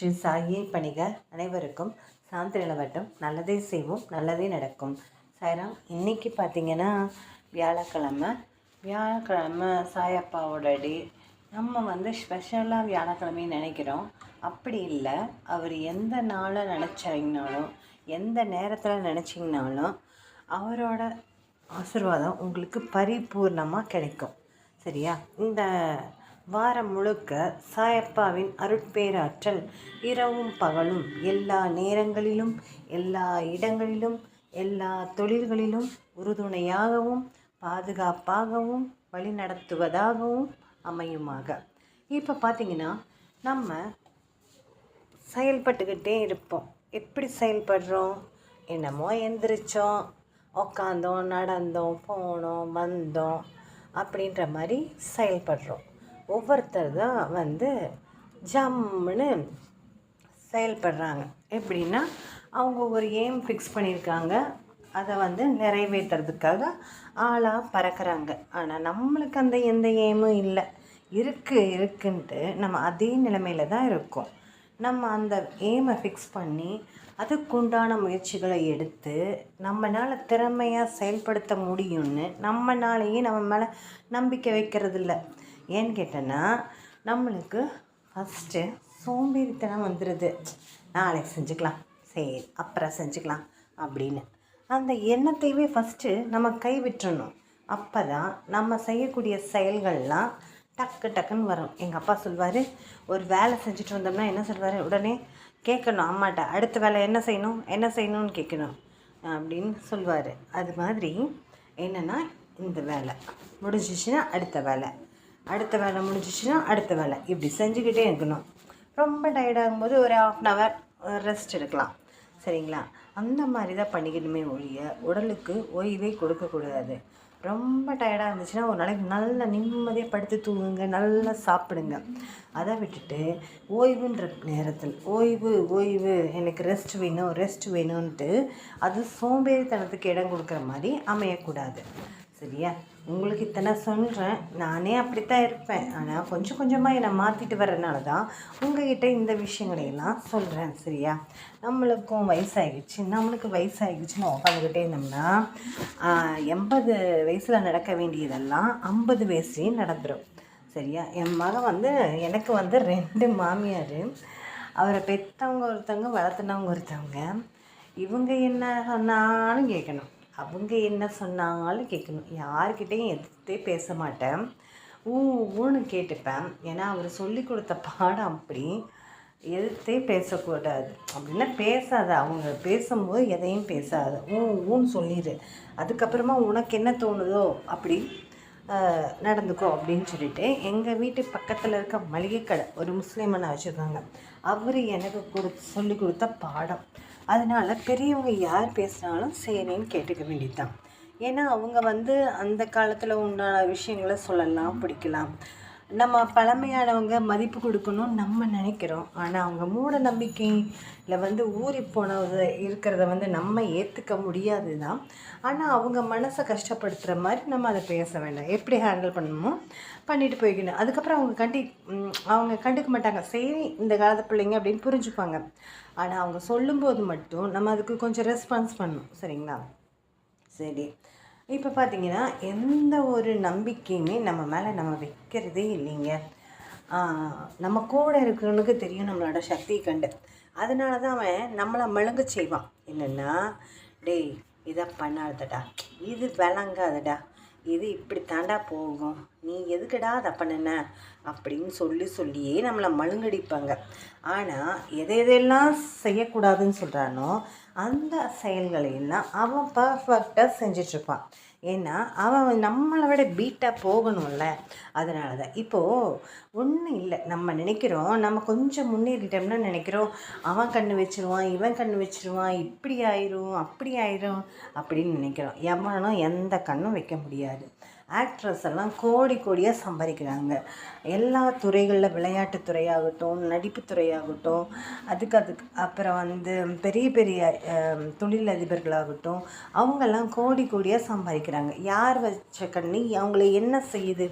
ஸ்ரீ சாயியை பணிக அனைவருக்கும் சாந்தி நிலவட்டும். நல்லதே செய்வோம் நல்லதே நடக்கும். சாய்ராம் இன்னைக்கு பார்த்தீங்கன்னா வியாழக்கிழமை. வியாழக்கிழமை சாயப்பாவோட டே. நம்ம வந்து ஸ்பெஷலாக வியாழக்கிழமைன்னு நினைக்கிறோம். அப்படி இல்லை. அவர் எந்த நாளை நினச்சிங்கனாலும் எந்த நேரத்தில் நினச்சிங்கனாலும் அவரோட ஆசீர்வாதம் உங்களுக்கு பரிபூர்ணமாக கிடைக்கும். சரியா? இந்த வாரம் முழுக்க சாயப்பாவின் அருட்பேராற்றல் இரவும் பகலும் எல்லா நேரங்களிலும் எல்லா இடங்களிலும் எல்லா தொழில்களிலும் உறுதுணையாகவும் பாதுகாப்பாகவும் வழிநடத்துவதாகவும் அமையுமாக. இப்போ பார்த்தீங்கன்னா நம்ம செயல்பட்டுக்கிட்டே இருப்போம். எப்படி செயல்படுறோம்? என்னமோ எந்திரிச்சோம் உக்காந்தோம் நடந்தோம் போனோம் வந்தோம் அப்படின்ற மாதிரி செயல்படுறோம். ஒவ்வொருத்தர் தான் வந்து ஜம்முன்னு செயல்படுறாங்க. எப்படின்னா அவங்க ஒரு எய்ம் ஃபிக்ஸ் பண்ணியிருக்காங்க. அதை வந்து நிறைவேற்றுறதுக்காக ஆளாக பறக்கிறாங்க. ஆனால் நம்மளுக்கு அந்த எந்த எய்மும் இல்லை. இருக்குது இருக்குன்ட்டு நம்ம அதே நிலைமையில தான் இருக்கோம். நம்ம அந்த எய்மை ஃபிக்ஸ் பண்ணி அதுக்குண்டான முயற்சிகளை எடுத்து நம்மளால் திறமையாக செயல்படுத்த முடியும்னு நம்மனாலேயே நம்ம மேலே நம்பிக்கை வைக்கிறதில்ல. ஏன்னு கேட்டேன்னா நம்மளுக்கு ஃபஸ்ட்டு சோம்பேறித்தனம் வந்துடுது நாளைக்கு செஞ்சுக்கலாம். சரி அப்புறம் செஞ்சுக்கலாம் அப்படின்னு. அந்த எண்ணத்தையுமே ஃபஸ்ட்டு நம்ம கை விட்டுறணும் அப்போ தான் நம்ம செய்யக்கூடிய செயல்கள்லாம் டக்கு டக்குன்னு வரும். எங்கள் அப்பா சொல்வார் ஒரு வேலை செஞ்சுட்டு வந்தோம்னா என்ன சொல்வார்? உடனே கேட்கணும் அம்மாட்ட அடுத்த வேலை என்ன செய்யணும்? என்ன செய்யணும்னு கேட்கணும். அப்படின்னு சொல்வார். அது மாதிரி என்னென்னா இந்த வேலை. முடிஞ்சிச்சுன்னா அடுத்த வேலை. அடுத்த வேலை முடிஞ்சிச்சுன்னா அடுத்த வேலை. இப்படி செஞ்சுக்கிட்டே இருக்கணும். ரொம்ப டயர்டாகும்போது ஒரு ஆஃப் அன் ஹவர் ரெஸ்ட் எடுக்கலாம். சரிங்களா? அந்த மாதிரி தான் பண்ணிக்கணுமே ஒழிய உடலுக்கு ஓய்வே கொடுக்கக்கூடாது. ரொம்ப டயர்டாக இருந்துச்சுன்னா ஒரு நாளைக்கு நல்லா நிம்மதியாக படுத்து தூங்குங்க நல்லா சாப்பிடுங்க. அதை விட்டுட்டு ஓய்வுன்ற நேரத்தில் ஓய்வு ஓய்வு எனக்கு ரெஸ்ட் வேணும் ரெஸ்ட் வேணும்ன்ட்டு அது சோம்பேறித்தனத்துக்கு இடம் கொடுக்குற மாதிரி அமையக்கூடாது. சரியா? உங்களுக்கு இத்தனை சொல்கிறேன் நானே அப்படித்தான் இருப்பேன். ஆனால் கொஞ்சம் கொஞ்சமாக என்னை மாற்றிட்டு வரனால தான் உங்ககிட்ட இந்த விஷயங்களையெல்லாம் சொல்கிறேன் சரியா? நம்மளுக்கும் வயசாகிடுச்சு நம்மளுக்கு வயசாகிடுச்சுன்னு உட்காந்துக்கிட்டே இருந்தோம்னா எண்பது வயசில் நடக்க வேண்டியதெல்லாம் ஐம்பது வயசுலேயும் நடந்துடும் சரியா? என் மகன் வந்து எனக்கு வந்து ரெண்டு மாமியார். அவரை பெற்றவங்க ஒருத்தவங்க வளர்த்துனவங்க ஒருத்தவங்க. இவங்க என்ன சொன்னாலும் கேட்கணும். அவங்க என்ன சொன்னாலும் கேட்கணும். யார்கிட்டையும் எதிர்த்தே பேச மாட்டேன். ஊ ஊன்னு கேட்டுப்பேன். ஏன்னா அவர் சொல்லி கொடுத்த பாடம் அப்படி. எதிர்த்தே பேசக்கூடாது. அப்படின்னா பேசாத. அவங்க பேசும்போது எதையும் பேசாத. ஊ ஊன்னு சொல்லிடு அதுக்கப்புறமா உனக்கு என்ன தோணுதோ அப்படி நடந்துக்கோ அப்படின்னு சொல்லிட்டு எங்கள் வீட்டு பக்கத்தில் இருக்க மளிகை கடை ஒரு முஸ்லீமனை வச்சுருக்காங்க. அவர் எனக்கு கொடு சொல்லி கொடுத்த பாடம். அதனால் பெரியவங்க யார் பேசுனாலும் சரின்னு கேட்டுக்க வேண்டியதுதான். ஏன்னா அவங்க வந்து அந்த காலத்தில் உண்டான விஷயங்களை சொல்லலாம் பிடிக்கலாம். நம்ம பழமையானவங்க மதிப்பு கொடுக்கணும்னு நம்ம நினைக்கிறோம். ஆனால் அவங்க மூட நம்பிக்கையில் வந்து ஊறி போனது இருக்கிறத வந்து நம்ம ஏற்றுக்க முடியாது தான் ஆனால் அவங்க மனசை கஷ்டப்படுத்துகிற மாதிரி நம்ம அதை பேச வேண்டாம். எப்படி ஹேண்டில் பண்ணணுமோ பண்ணிட்டு போய்க்கணும். அதுக்கப்புறம் அவங்க கண்டி அவங்க கண்டுக்க மாட்டாங்க. சரி இந்த காலத்து பிள்ளைங்க அப்படின்னு புரிஞ்சுப்பாங்க. ஆனால் அவங்க சொல்லும்போது மட்டும் நம்ம அதுக்கு கொஞ்சம் ரெஸ்பான்ஸ் பண்ணணும். சரிங்களா? சரி. இப்போ பார்த்தீங்கன்னா எந்த ஒரு நம்பிக்கையுமே நம்ம மேலே நம்ம வைக்கிறதே இல்லைங்க. நம்ம கூட இருக்கிறவனுக்கு தெரியும் நம்மளோட சக்தியை கண்டு. அதனால தான் அவன் நம்மளை மழுங்க செய்வான். என்னென்னா டேய் இதை பண்ணாதடா. இது விளங்காதடா. இது இப்படி தாண்டா போகும். நீ எதுக்குடா அதை பண்ணுன? அப்படின்னு சொல்லி சொல்லியே நம்மளை மழுங்கடிப்பாங்க. ஆனால் எதை எதெல்லாம் செய்யக்கூடாதுன்னு சொல்கிறானோ அந்த செயல்களையெல்லாம் அவன் பர்ஃபெக்டாக செஞ்சிட்ருப்பான். ஏன்னா அவன் நம்மளை விட பீட்டாக போகணும்ல. அதனால தான் இப்போது ஒன்றும் இல்லை. நம்ம நினைக்கிறோம் நம்ம கொஞ்சம் முன்னேறிட்டோம்னா நினைக்கிறோம் அவன் கண்ணு வச்சிருவான் இவன் கண்ணு வச்சிருவான் இப்படி ஆயிரும் அப்படி ஆயிரும் அப்படின்னு நினைக்கிறோம். எவனும் எந்த கண்ணும் வைக்க முடியாது. ஆக்ட்ரஸ் எல்லாம் கோடி கோடியாக சம்பாதிக்கிறாங்க. எல்லா துறைகளில் விளையாட்டு துறையாகட்டும் நடிப்பு துறையாகட்டும் அதுக்கு அதுக்கு அப்புறம் வந்து பெரிய பெரிய தொழிலதிபர்களாகட்டும் அவங்கெல்லாம் கோடி கோடியாக சம்பாதிக்கிறாங்க. யார் வச்ச கண்ணி அவங்கள என்ன செய்யுது?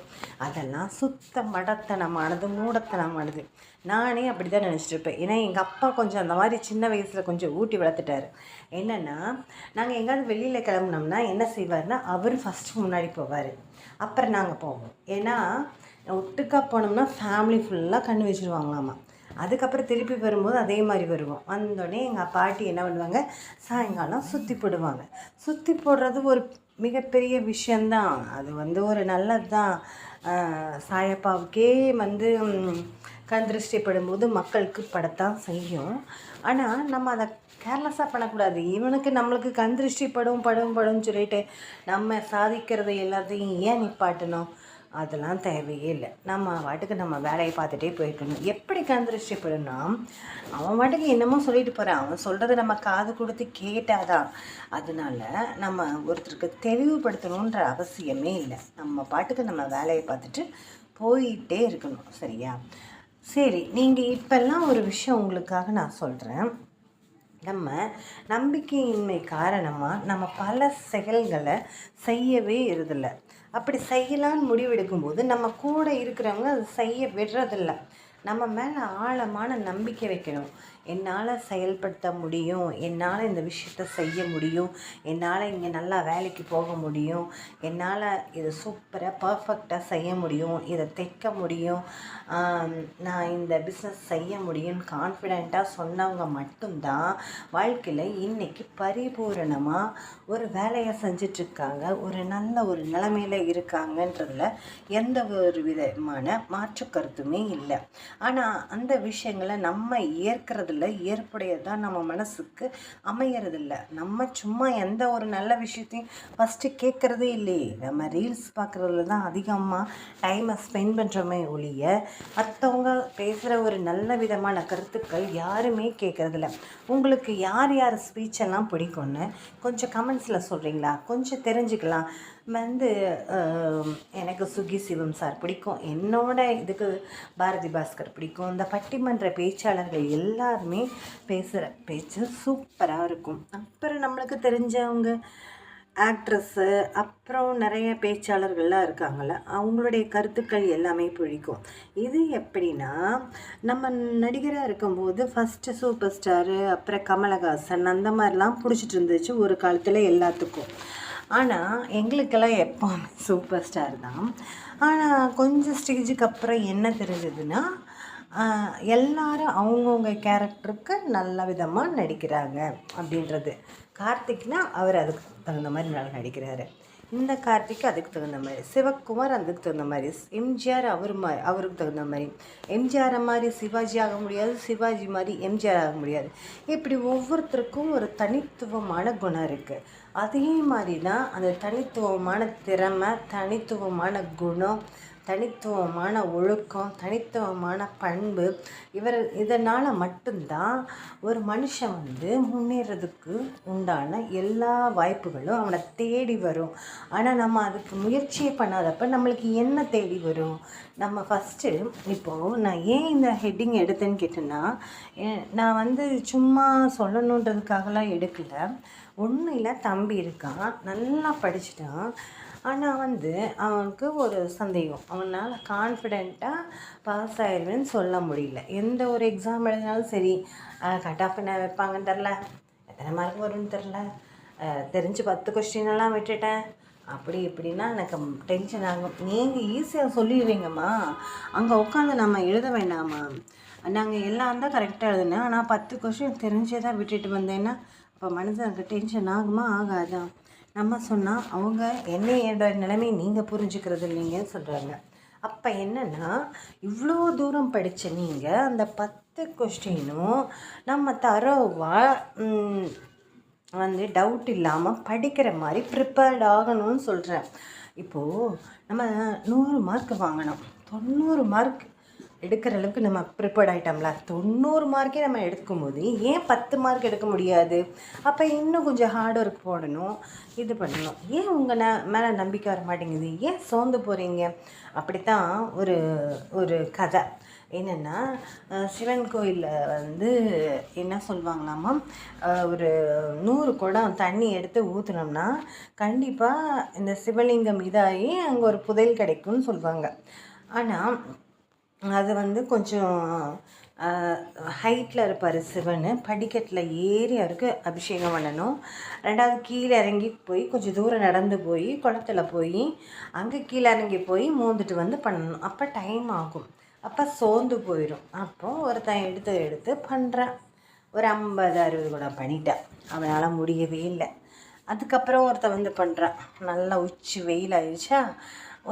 அதெல்லாம் சுத்த மடத்தனமானது மூடத்தனமானது. நானே அப்படி தான் நினச்சிட்ருப்பேன் ஏன்னா எங்கள் அப்பா கொஞ்சம் அந்த மாதிரி சின்ன வயசில் கொஞ்சம் ஊட்டி வளர்த்துட்டாரு. என்னென்னா நாங்கள் எங்கேயாவது வெளியில் கிளம்புனோம்னா என்ன செய்வார்னா அவர் ஃபஸ்ட்டு முன்னாடி போவார். அப்புறம் நாங்கள் போவோம். ஏன்னா ஒட்டுக்கா போனோம்னா ஃபேமிலி ஃபுல்லாக கண்ணு வச்சுருவாங்களாமா. அதுக்கப்புறம் திருப்பி வரும்போது அதே மாதிரி வருவோம். வந்தோடனே எங்கள் பாட்டி என்ன பண்ணுவாங்க? சாயங்காலம் சுற்றி போடுவாங்க. சுற்றி போடுறது ஒரு மிகப்பெரிய விஷயந்தான் அது வந்து ஒரு நல்லது தான் சாயப்பாவுக்கே வந்து கண் திருஷ்டி படும்போது மக்களுக்கு படத்தான் செய்யும். ஆனால் நம்ம அதை கேர்லெஸ்ஸாக பண்ணக்கூடாது. இவனுக்கு நம்மளுக்கு கண் திருஷ்டி படும் படும் சொல்லிட்டு நம்ம சாதிக்கிறதை எல்லாத்தையும் ஏன் நிப்பாட்டணும்? அதெல்லாம் தேவையே இல்லை. நம்ம வாட்டுக்கு நம்ம வேலையை பார்த்துட்டே போயிருக்கணும் எப்படி கண் திருஷ்டிப்படும்னா அவன் வாட்டுக்கு என்னமோ சொல்லிட்டு போகிறான் அவன் சொல்கிறத நம்ம காது கொடுத்து கேட்டாதான் அதனால நம்ம ஒருத்தருக்கு தெளிவுபடுத்தணுன்ற அவசியமே இல்லை. நம்ம பாட்டுக்கு நம்ம வேலையை பார்த்துட்டு போயிட்டே இருக்கணும். சரியா? சரி நீங்கள் இப்போல்லாம் ஒரு விஷயம் உங்களுக்காக நான் சொல்கிறேன் நம்ம நம்பிக்கையின்மை காரணமாக நம்ம பல செயல்களை செய்யவே இருதில்லை அப்படி செய்யலான்னு முடிவெடுக்கும்போது நம்ம கூட இருக்கிறவங்க அதை செய்ய விடுறதில்ல. நம்ம மேலே ஆழமான நம்பிக்கை வைக்கணும். என்னால் செயல்படுத்த முடியும் என்னால் இந்த விஷயத்த செய்ய முடியும் என்னால் இங்கே நல்லா வேலைக்கு போக முடியும் என்னால் இதை சூப்பராக பர்ஃபெக்டாக செய்ய முடியும் இதை தைக்க முடியும் நான் இந்த பிஸ்னஸ் செய்ய முடியும்னு கான்ஃபிடெண்ட்டாக சொன்னவங்க மட்டும்தான் வாழ்க்கையில் இன்றைக்கி பரிபூரணமாக ஒரு வேலையை செஞ்சிட்ருக்காங்க ஒரு நல்ல ஒரு நிலமையில இருக்காங்கன்றதில் எந்த ஒரு விதமான மாற்று கருத்துமே இல்லை. ஆனால் அந்த விஷயங்களை நம்ம இல்லை ஏற்புடையதாக நம்ம மனசுக்கு அமையறதில்ல. நம்ம சும்மா எந்த ஒரு நல்ல விஷயத்தையும் ஃபஸ்ட்டு கேட்குறதே இல்லையே. நம்ம ரீல்ஸ் பார்க்குறதுல தான் அதிகமாக டைமை ஸ்பெண்ட் பண்ணுறோமே ஒழிய மற்றவங்க பேசுகிற ஒரு நல்ல விதமான கருத்துக்கள் யாருமே கேட்குறதில்ல. உங்களுக்கு யார் யார் ஸ்பீச்செல்லாம் பிடிக்கும்னு கொஞ்சம் கமெண்ட்ஸில் சொல்கிறீங்களா கொஞ்சம் தெரிஞ்சுக்கலாம். வந்து எனக்கு சுகி சிவம் சார் பிடிக்கும். என்னோட இதுக்கு பாரதி பாஸ்கர் பிடிக்கும். இந்த பட்டிமன்ற பேச்சாளர்கள் எல்லாருமே பேசுகிற பேச்சு சூப்பராக இருக்கும். அப்புறம் நம்மளுக்கு தெரிஞ்சவங்க ஆக்ட்ரஸ்ஸு அப்புறம் நிறைய பேச்சாளர்கள்லாம் இருக்காங்கள்ல அவங்களுடைய கருத்துக்கள் எல்லாமே பிடிக்கும். இது எப்படின்னா நம்ம நடிகராக இருக்கும்போது ஃபஸ்ட்டு சூப்பர் ஸ்டாரு அப்புறம் கமலஹாசன் அந்த மாதிரிலாம் பிடிச்சிட்டு இருந்துச்சு ஒரு காலத்தில் எல்லாத்துக்கும். ஆனால் எங்களுக்கெல்லாம் எப்போ சூப்பர் ஸ்டார் தான். ஆனால் கொஞ்சம் ஸ்டேஜுக்கு அப்புறம் என்ன தெரிஞ்சதுன்னா எல்லாரும் அவங்கவுங்க கேரக்டருக்கு நல்ல விதமாக நடிக்கிறாங்க அப்படின்றது. கார்த்திக்னா அவர் அதுக்கு தகுந்த மாதிரி நல்லா நடிக்கிறாரு. இந்த கார்த்திக் அதுக்கு தகுந்த மாதிரி சிவகுமார் அதுக்கு தகுந்த மாதிரி எம்ஜிஆர் அவர் மா அவருக்கு தகுந்த மாதிரி. எம்ஜிஆரை மாதிரி சிவாஜி ஆக முடியாது சிவாஜி மாதிரி எம்ஜிஆர் ஆக முடியாது. இப்படி ஒவ்வொருத்தருக்கும் ஒரு தனித்துவமான குணம் இருக்குது அதே மாதிரி தான் அந்த தனித்துவமான திறமை தனித்துவமான குணம் தனித்துவமான ஒழுக்கம் தனித்துவமான பண்பு இவர் இதனால் மட்டும்தான் ஒரு மனுஷன் வந்து முன்னேறதுக்கு உண்டான எல்லா வாய்ப்புகளும் அவனை தேடி வரும். ஆனால் நம்ம அதுக்கு முயற்சியே பண்ணாதப்ப நம்மளுக்கு என்ன தேடி வரும்? நம்ம ஃபஸ்ட்டு இப்போது நான் ஏன் இந்த ஹெட்டிங் எடுத்தேன்னு கேட்டேன்னா நான் வந்து சும்மா சொல்லணுன்றதுக்காகலாம் எடுக்கலை. ஒன்றும் இல்லை தம்பி இருக்கான் நல்லா படிச்சிட்டான். ஆனால் வந்து அவனுக்கு ஒரு சந்தேகம். அவனால் கான்ஃபிடெண்ட்டாக பாஸ் ஆயிடுவேன்னு சொல்ல முடியல. எந்த ஒரு எக்ஸாம் எழுதினாலும் சரி கட் ஆஃப் என்ன வைப்பாங்கன்னு தெரில எத்தனை மார்க் வரும்னு தெரில தெரிஞ்சு பத்து கொஸ்டின் எல்லாம் விட்டுட்டேன். அப்படி இப்படின்னா எனக்கு டென்ஷன் ஆகும். நீங்கள் ஈஸியாக சொல்லிடுவீங்கம்மா. அங்கே உட்காந்து நம்ம எழுத வேண்டாமா? நாங்கள் எல்லாம் தான் கரெக்டாக எழுதுனேன். ஆனால் பத்து கொஸ்டின் தெரிஞ்சே தான் விட்டுட்டு வந்தேன்னா அப்போ மனுஷனுக்கு டென்ஷன் ஆகுமா? ஆகாதா? நம்ம சொன்னால் அவங்க என்னையோட நிலைமை நீங்கள் புரிஞ்சுக்கிறது இல்லைங்கன்னு சொல்கிறாங்க அப்போ என்னென்னா இவ்வளோ தூரம் படித்த நீங்கள் அந்த பத்து கொஸ்டினும் நம்ம தரோவா வந்து டவுட் இல்லாமல் படிக்கிற மாதிரி ப்ரிப்பேர்ட் ஆகணும்னு சொல்கிறேன் இப்போது நம்ம நூறு மார்க் வாங்கணும். தொண்ணூறு மார்க் எடுக்கிற அளவுக்கு நம்ம ப்ரிப்பேர்ட் ஆகிட்டோம்ல தொண்ணூறு மார்க்கே நம்ம எடுக்கும்போது ஏன் பத்து மார்க் எடுக்க முடியாது? அப்போ இன்னும் கொஞ்சம் ஹார்ட் ஒர்க் போடணும் இது பண்ணணும். ஏன் உங்கள் ந மேலே நம்பிக்கை வர மாட்டேங்குது? ஏன் சோர்ந்து போகிறீங்க அப்படித்தான் ஒரு ஒரு கதை. என்னென்னா சிவன் கோயிலில் வந்து என்ன சொல்லுவாங்களாமா ஒரு நூறு குடம் தண்ணி எடுத்து ஊற்றுனோம்னா கண்டிப்பாக இந்த சிவலிங்கம் இதாகி அங்கே ஒரு புதையல் கிடைக்கும்னு சொல்லுவாங்க ஆனால் அது வந்து கொஞ்சம் ஹைட்டில் இருப்பார் சிவன். படிக்கட்டில் ஏறி அவருக்கு அபிஷேகம் பண்ணணும். ரெண்டாவது கீழே இறங்கி போய் கொஞ்சம் தூரம் நடந்து போய் குளத்துல போய் அங்கே கீழே இறங்கி போய் மூந்துட்டு வந்து பண்ணணும். அப்போ டைம் ஆகும். அப்போ சோர்ந்து போயிடும் அப்போது ஒருத்தன் எடுத்து எடுத்து பண்ணுறான் ஒரு ஐம்பது அறுபது கூட பண்ணிட்டான் அவனால் முடியவே இல்லை. அதுக்கப்புறம் ஒருத்தன் வந்து பண்ணுறான் நல்லா உச்சி வெயில் ஆயிடுச்சா?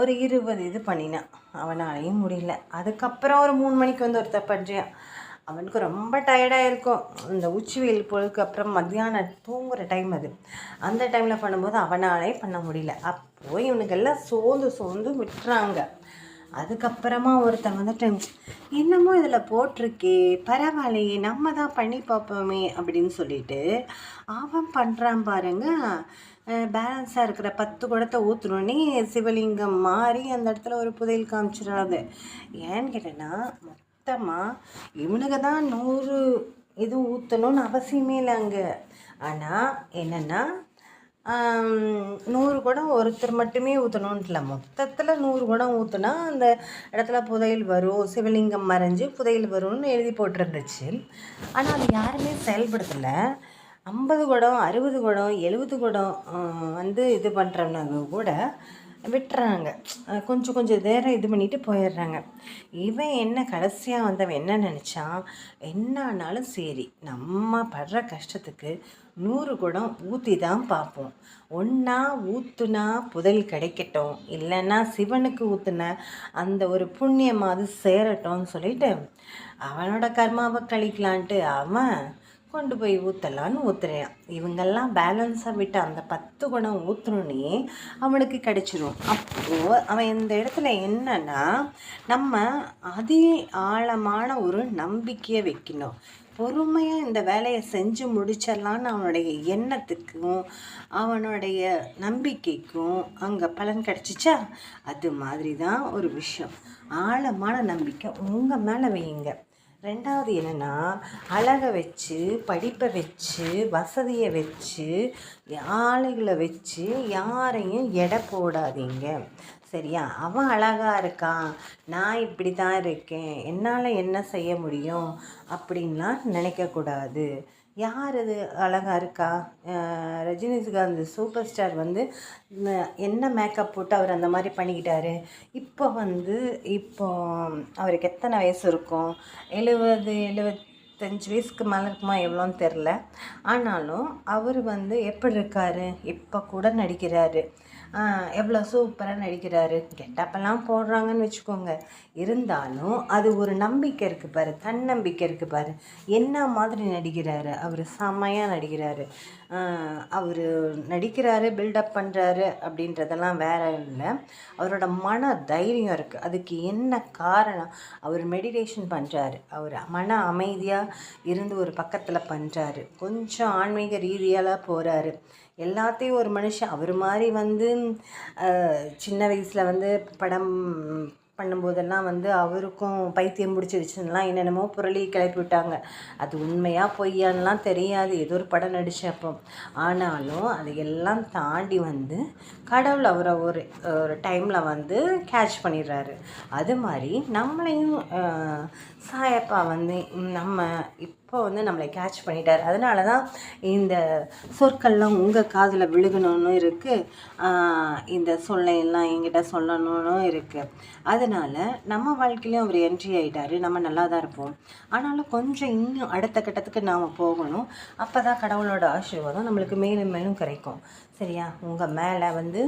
ஒரு இருபது இது பண்ணினான் அவனாலையும் முடியல. அதுக்கப்புறம் ஒரு மூணு மணிக்கு வந்து ஒருத்தன் பண்ணுறான் அவனுக்கு ரொம்ப டயர்டாக இருக்கும் இந்த உச்சி வெயில் பொழுதுக்கு அப்புறம் மத்தியானம் தூங்குகிற டைம் அது. அந்த டைமில் பண்ணும்போது அவனாலே பண்ண முடியல. அப்போ இவனுக்கெல்லாம் சோர்ந்து சோர்ந்து விட்டுறாங்க. அதுக்கப்புறமா ஒருத்தன் வந்துட்டு என்னமோ இதில் போட்டிருக்கே பரவாயில்லையே நம்ம தான் பண்ணி பார்ப்போமே அப்படின்னு சொல்லிட்டு அவன் பண்ணுறான் பாருங்க. பேலன்ஸாக இருக்கிற பத்து குடத்தை ஊற்றுனோடனே சிவலிங்கம் மாறி அந்த இடத்துல ஒரு புதையல் காமிச்சிடாது ஏன்னு கேட்டேன்னா மொத்தமாக இவனுக்கு தான் நூறு இது ஊற்றணும்னு அவசியமே இல்லை அங்கே ஆனால் என்னென்னா நூறு குடம் ஒருத்தர் மட்டுமே ஊற்றணுன்ட்டு இல்லை மொத்தத்தில் நூறு குடம் ஊற்றுனா அந்த இடத்துல புதையல் வரும். சிவலிங்கம் மறைஞ்சு புதையல் வரும்னு எழுதி போட்டிருந்துச்சு. ஆனால் அது யாருமே செயல்படுத்தலை. ஐம்பது குடம் அறுபது குடம் எழுபது குடம் வந்து இது பண்ணுறவங்க கூட விட்டுறாங்க. கொஞ்சம் கொஞ்சம் நேரம் இது பண்ணிட்டு போயிடுறாங்க. இவன் என்ன கடைசியாக வந்தவன் என்ன நினச்சான் என்ன ஆனாலும் சரி நம்ம படுற கஷ்டத்துக்கு நூறு குடம் ஊற்றி தான் பார்ப்போம். ஒன்றா ஊற்றுனா புதல் கிடைக்கட்டும் இல்லைன்னா சிவனுக்கு ஊற்றுன அந்த ஒரு புண்ணியமாவது சேரட்டும்னு சொல்லிட்டு அவனோட கர்மாவை கழிக்கலான்ட்டு அவன் கொண்டு போய் ஊற்றலான்னு ஊற்றுறேன் இவங்கெல்லாம் பேலன்ஸாக விட்டு அந்த பத்து குணம் ஊற்றுனோன்னே அவனுக்கு கிடச்சிரும். அப்போது அவன் இந்த இடத்துல என்னன்னா நம்ம அதி ஆழமான ஒரு நம்பிக்கையை வைக்கணும். பொறுமையாக இந்த வேலையை செஞ்சு முடிச்சிடலான்னு அவனுடைய எண்ணத்துக்கும் அவனுடைய நம்பிக்கைக்கும் அங்கே பலன் கிடச்சிச்சா? அது மாதிரி தான் ஒரு விஷயம். ஆழமான நம்பிக்கை. உங்கள் மேலே வையுங்க. ரெண்டாவது என்னென்னா அழகை வச்சு படிப்பை வச்சு வசதியை வச்சு ஆளுகளை வச்சு யாரையும் எடை போடாதீங்க. சரியா? அவன் அழகாக இருக்கான். நான் இப்படி தான் இருக்கேன். என்னால் என்ன செய்ய முடியும்? அப்படின்லாம் நினைக்கக்கூடாது. யார் அது அழகாக இருக்கா? ரஜினிகாந்த் சூப்பர் ஸ்டார் வந்து என்ன மேக்கப் போட்டு அவர் அந்த மாதிரி பண்ணிக்கிட்டாரு? இப்போ வந்து இப்போ அவருக்கு எத்தனை வயசு இருக்கும்? எழுபது எழுபத்தஞ்சு வயசுக்கு மேலே இருக்குமா எவ்வளோன்னு தெரில. ஆனாலும் அவர் வந்து எப்படி இருக்காரு? இப்போ கூட நடிக்கிறாரு. எவ்வளோ சூப்பராக நடிக்கிறாரு. கெட்டப்பெல்லாம் போடுறாங்கன்னு வச்சுக்கோங்க. இருந்தாலும் அது ஒரு நம்பிக்கை இருக்குது பாரு தன்னம்பிக்கை இருக்குது பாரு. என்ன மாதிரி நடிக்கிறாரு? அவர் செம்மையாக நடிக்கிறாரு. அவர் நடிக்கிறாரு பில்டப் பண்ணுறாரு அப்படின்றதெல்லாம் வேற இல்லை. அவரோட மன தைரியம் இருக்குது அதுக்கு என்ன காரணம்? அவர் மெடிடேஷன் பண்ணுறாரு அவர் மன அமைதியாக இருந்து ஒரு பக்கத்தில் பண்ணுறாரு கொஞ்சம் ஆன்மீக ரீதியால போகிறாரு எல்லாத்தையும் ஒரு மனுஷன் அவர் மாதிரி வந்து சின்ன வயசில் வந்து படம் பண்ணும்போதெல்லாம் வந்து அவருக்கும் பைத்தியம் பிடிச்சிருச்சுன்னெலாம் என்னென்னமோ புரளி கிளப்பி விட்டாங்க. அது உண்மையாக பொய்யான்லாம் தெரியாது. ஏதோ ஒரு படம் நடித்தப்போ ஆனாலும் அதையெல்லாம் தாண்டி வந்து கடவுள் அவரை ஒரு ஒரு டைமில் வந்து கேட்ச் பண்ணிடுறாரு. அது மாதிரி நம்மளையும் சாயப்பா வந்து நம்ம இப்போ வந்து நம்மளை கேட்ச் பண்ணிட்டார். அதனால தான் இந்த சொற்கள்லாம் உங்கள் காதில் விழுகணும்னு இருக்குது இந்த சொல்லையெல்லாம் என்கிட்ட சொல்லணும்னு இருக்குது அதனால் நம்ம வாழ்க்கையிலையும் அவர் என்ட்ரி ஆகிட்டாரு நம்ம நல்லா தான் இருப்போம். ஆனாலும் கொஞ்சம் இன்னும் அடுத்த கட்டத்துக்கு நாம் போகணும். அப்போ தான் கடவுளோட ஆசீர்வாதம் நம்மளுக்கு மேலும் மேலும் கிடைக்கும். சரியா? உங்கள் மேலே வந்து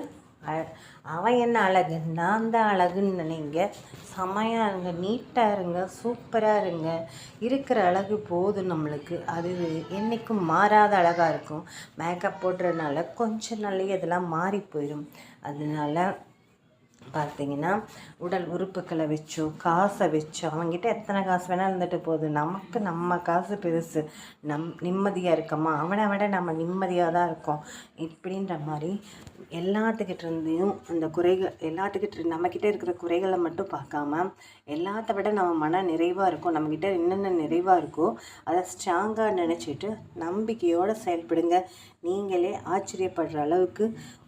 அவன் என்ன அழகு? நான் தான் அழகுன்னு நினைங்க. செமையாக இருங்க. நீட்டாக இருங்க. சூப்பராக இருங்க. இருக்கிற அழகு போதும் நம்மளுக்கு. அது என்றைக்கும் மாறாத அழகாக இருக்கும். மேக்கப் போடுறதுனால கொஞ்சம் நாள்லயே இதெல்லாம் மாறி போயிடும் அதனால பார்த்தீங்கன்னா உடல் உறுப்புக்களை வச்சோ காசை வச்சோ அவங்ககிட்ட எத்தனை காசு வேணால் இருந்துட்டு போகுது. நமக்கு நம்ம காசு பெருசு. நம் நிம்மதியாக இருக்கோமா? அவனை விட நம்ம நிம்மதியாக தான் இருக்கோம். இப்படின்ற மாதிரி எல்லாத்துக்கிட்ட இருந்தையும் அந்த குறைகள் எல்லாத்துக்கிட்ட நம்மக்கிட்ட இருக்கிற குறைகளை மட்டும் பார்க்காம எல்லாத்த விட நம்ம மன நிறைவாக இருக்கும். நம்மக்கிட்ட என்னென்ன நிறைவாக இருக்கோ அதை ஸ்ட்ராங்காக நினச்சிட்டு நம்பிக்கையோடு செயல்படுங்க. நீங்களே ஆச்சரியப்படுற அளவுக்கு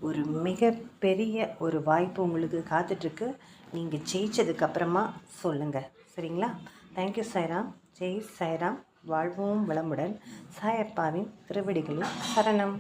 ஒரு மிகப்பெரிய ஒரு வாய்ப்பு உங்களுக்கு காத்துட்ருக்கு. நீங்கள் ஜெயிச்சதுக்கப்புறமா சொல்லுங்கள் சரிங்களா? தேங்க்யூ சாய்ராம் ஜெய் சாய்ராம் வாழ்வோம் வளமுடன். சாயப்பாவின் திருவடிகளில் சரணம்.